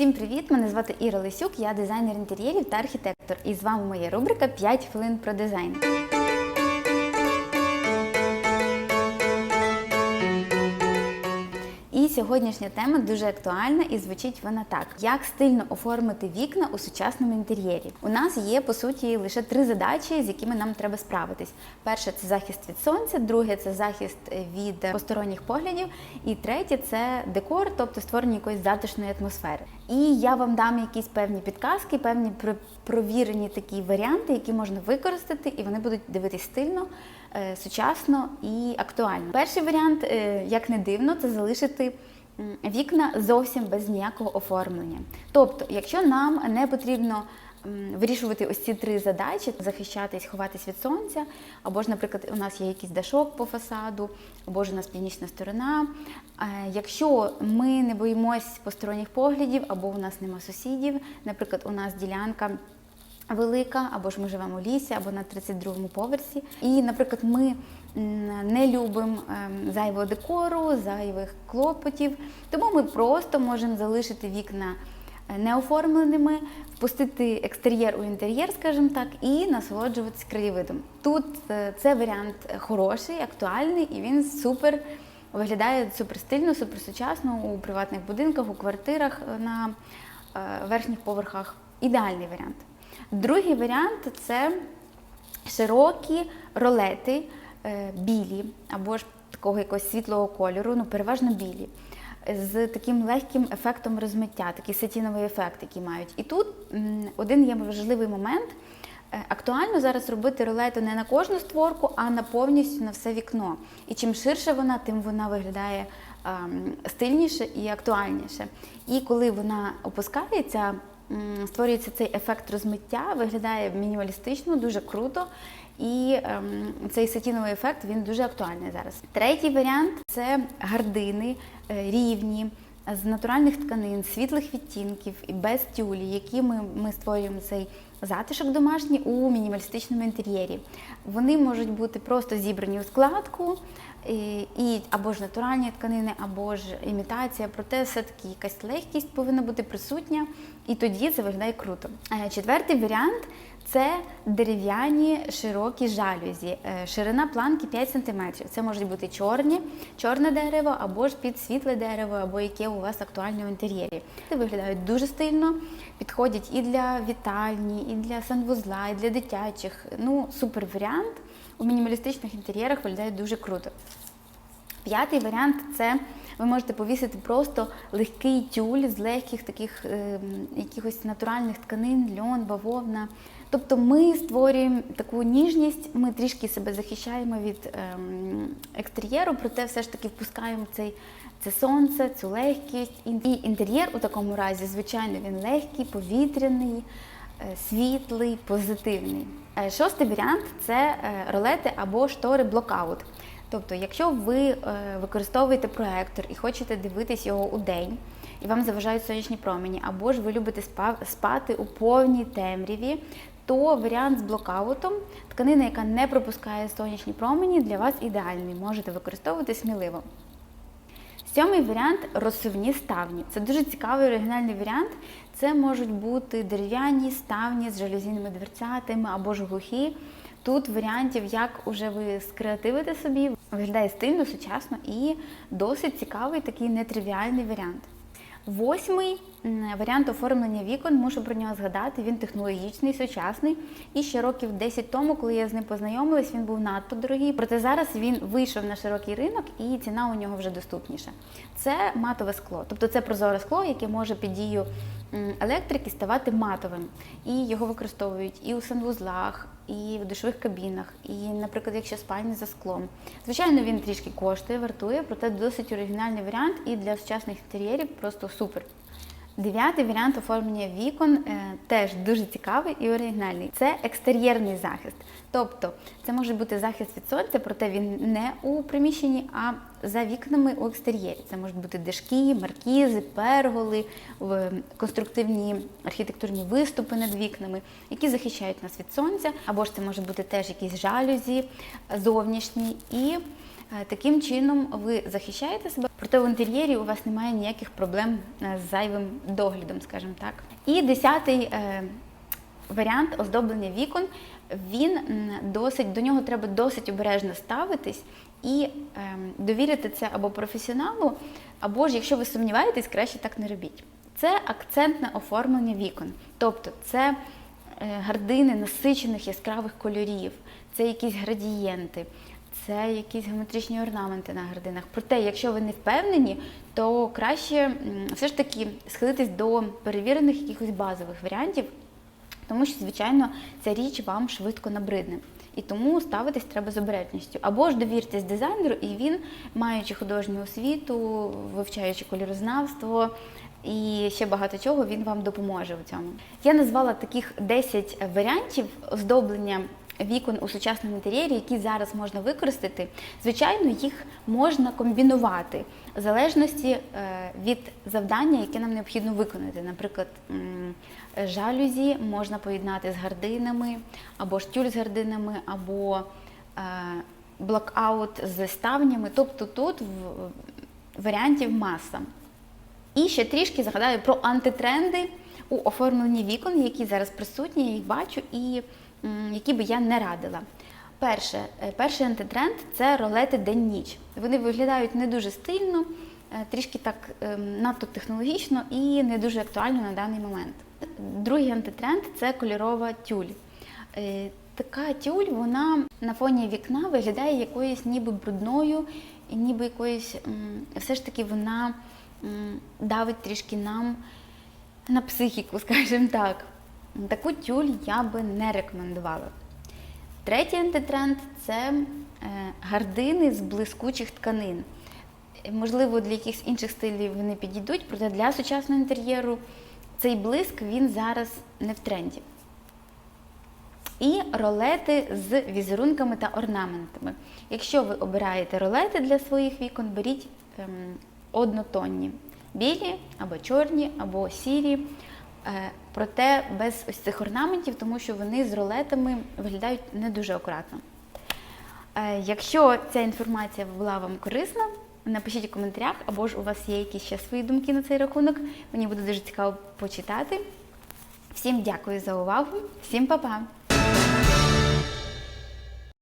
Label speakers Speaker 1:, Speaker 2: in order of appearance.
Speaker 1: Всім привіт! Мене звати Іра Лисюк, я дизайнер інтер'єрів та архітектор. І з вами моя рубрика «5 хвилин про дизайн. Сьогоднішня тема дуже актуальна і звучить вона так: як стильно оформити вікна у сучасному інтер'єрі. У нас є по суті лише три задачі, з якими нам треба справитись. Перше це захист від сонця, друге це захист від посторонніх поглядів, і третє це декор, тобто створення якоїсь затишної атмосфери. І я вам дам якісь певні підказки, певні провірені такі варіанти, які можна використати, і вони будуть дивитись стильно, е, сучасно і актуально. Перший варіант, е, як не дивно, це залишити вікна зовсім без ніякого оформлення. Тобто, якщо нам не потрібно вирішувати ось ці три задачі: захищатись, ховатись від сонця, або ж, наприклад, у нас є якийсь дашок по фасаду, або ж у нас північна сторона. Е, Якщо ми не боїмось посторонніх поглядів, або у нас нема сусідів, наприклад, у нас ділянка велика, або ж ми живемо в лісі, або на 32-му поверсі. І, наприклад, ми не любимо ем, зайвого декору, зайвих клопотів, тому ми просто можемо залишити вікна е, неоформленими, впустити екстер'єр у інтер'єр, скажімо так, і насолоджуватися краєвидом. Тут е, це варіант хороший, актуальний, і він супер. Виглядає супер стильно, супер сучасно у приватних будинках, у квартирах е, на верхніх поверхах. Ідеальний варіант. Другий варіант це широкі ролети, білі або ж такого якогось світлого кольору, ну переважно білі, з таким легким ефектом розмиття, такий сатіновий ефект, який мають. І тут один є важливий момент. Е, Актуально зараз робити ролету не на кожну створку, а на повністю на все вікно. І чим ширше вона, тим вона виглядає стильніше і актуальніше. І коли вона опускається, створюється цей ефект розмиття, виглядає мінімалістично, дуже круто. І ем, цей сатіновий ефект він дуже актуальний зараз. Третій варіант це гардини е, рівні. З натуральних тканин, світлих відтінків і без тюлі, які ми, ми створюємо цей затишок домашній у мінімалістичному інтер'єрі. Вони можуть бути просто зібрані у складку, і, і або ж натуральні тканини, або ж імітація, проте все-таки якась легкість повинна бути присутня, і тоді це виглядає круто. Е, Четвертий варіант це дерев'яні широкі жалюзі. Е, Ширина планки 5 см. Це можуть бути чорні, чорне дерево, або ж під світле дерево, або яке у вас актуальне в інтер'єрі. Це виглядають дуже стильно, підходять і для вітальні, і для санвузла, і для дитячих. Ну, супер варіант. У мінімалістичних інтер'єрах виглядає дуже круто. П'ятий варіант це ви можете повісити просто легкий тюль з легких таких е, якихось натуральних тканин, льон, бавовна. Тобто ми створюємо таку ніжність, ми трішки себе захищаємо від ем, екстер'єру, проте все ж таки впускаємо цей, це сонце, цю легкість. І інтер'єр у такому разі, звичайно, він легкий, повітряний, е, світлий, позитивний. Е, Шостий варіант це е, ролети або штори блокаут. Тобто, якщо ви використовуєте проектор і хочете дивитись його у день, і вам заважають сонячні промені, або ж ви любите спа- спати у повній темряві, то варіант з блокаутом, тканина, яка не пропускає сонячні промені, для вас ідеальний. Можете використовувати сміливо. Сьомий варіант розсувні ставні. Це дуже цікавий оригінальний варіант. Це можуть бути дерев'яні ставні з жалюзійними дверцятами або ж глухі. Тут варіантів, як уже ви скреативите собі, виглядає стильно, сучасно і досить цікавий такий нетривіальний варіант. Восьмий варіант оформлення вікон, мушу про нього згадати. Він технологічний, сучасний. І ще років 10 тому, коли я з ним познайомилась, він був надто дорогий. Проте зараз він вийшов на широкий ринок і ціна у нього вже доступніша. Це матове скло, тобто це прозоре скло, яке може під дією електрики ставати матовим. І його використовують і у санвузлах, і в душових кабінах, і, наприклад, якщо спальні за склом. Звичайно, він трішки коштує, вартує, проте досить оригінальний варіант і для сучасних інтер'єрів просто супер. Дев'ятий варіант оформлення вікон е, теж дуже цікавий і оригінальний. Це екстер'єрний захист. Тобто це може бути захист від сонця, проте він не у приміщенні, а за вікнами у екстер'єрі. Це можуть бути дашки, маркізи, перголи, конструктивні архітектурні виступи над вікнами, які захищають нас від сонця, або ж це може бути теж якісь жалюзі зовнішні. І Таким чином ви захищаєте себе, проте в інтер'єрі у вас немає ніяких проблем е, з зайвим доглядом, скажімо так. І десятий е, варіант оздоблення вікон. Він досить до нього треба досить обережно ставитись і ем, довірити це або професіоналу, або ж якщо ви сумніваєтесь, краще так не робіть. Це акцентне оформлення вікон, тобто це е, гардини насичених яскравих кольорів, це якісь градієнти, це якісь геометричні орнаменти на гардинах. Проте, якщо ви не впевнені, то краще все ж таки схилитись до перевірених якихось базових варіантів, тому що, звичайно, ця річ вам швидко набридне. І тому ставитись треба з обережністю. Або ж довіртесь дизайнеру, і він, маючи художню освіту, вивчаючи кольорознавство і ще багато чого, він вам допоможе у цьому. Я назвала таких 10 варіантів оздоблення вікон у сучасному інтер'єрі, які зараз можна використати. Звичайно, їх можна комбінувати в залежності е, від завдання, яке нам необхідно виконати. Наприклад, жалюзі можна поєднати з гардинами, або ж тюль з гардинами, або е, блокаут з ставнями. Тобто тут варіантів маса. І ще трішки згадаю про антитренди у оформленні вікон, які зараз присутні, я їх бачу, і які би я не радила. Перше, е, перший антитренд це ролети день-ніч. Вони виглядають не дуже стильно, е, трішки так ем, надто технологічно і не дуже актуально на даний момент. Другий антитренд це кольорова тюль. Е, Така тюль, вона на фоні вікна виглядає якоюсь ніби брудною, і ніби якоюсь все ж таки вона давить трішки нам на психіку, скажімо так. Таку тюль я би не рекомендувала. Третій антитренд це е, гардини з блискучих тканин. Можливо, для якихось інших стилів вони підійдуть, проте для сучасного інтер'єру цей блиск він зараз не в тренді. І ролети з візерунками та орнаментами. Якщо ви обираєте ролети для своїх вікон, беріть ем, однотонні білі або чорні, або сірі. Е, проте без ось цих орнаментів, тому що вони з ролетами виглядають не дуже акуратно. Е, якщо ця інформація була вам корисна, напишіть у коментарях, або ж у вас є якісь ще свої думки на цей рахунок. Мені буде дуже цікаво почитати. Всім дякую за увагу, всім па-па!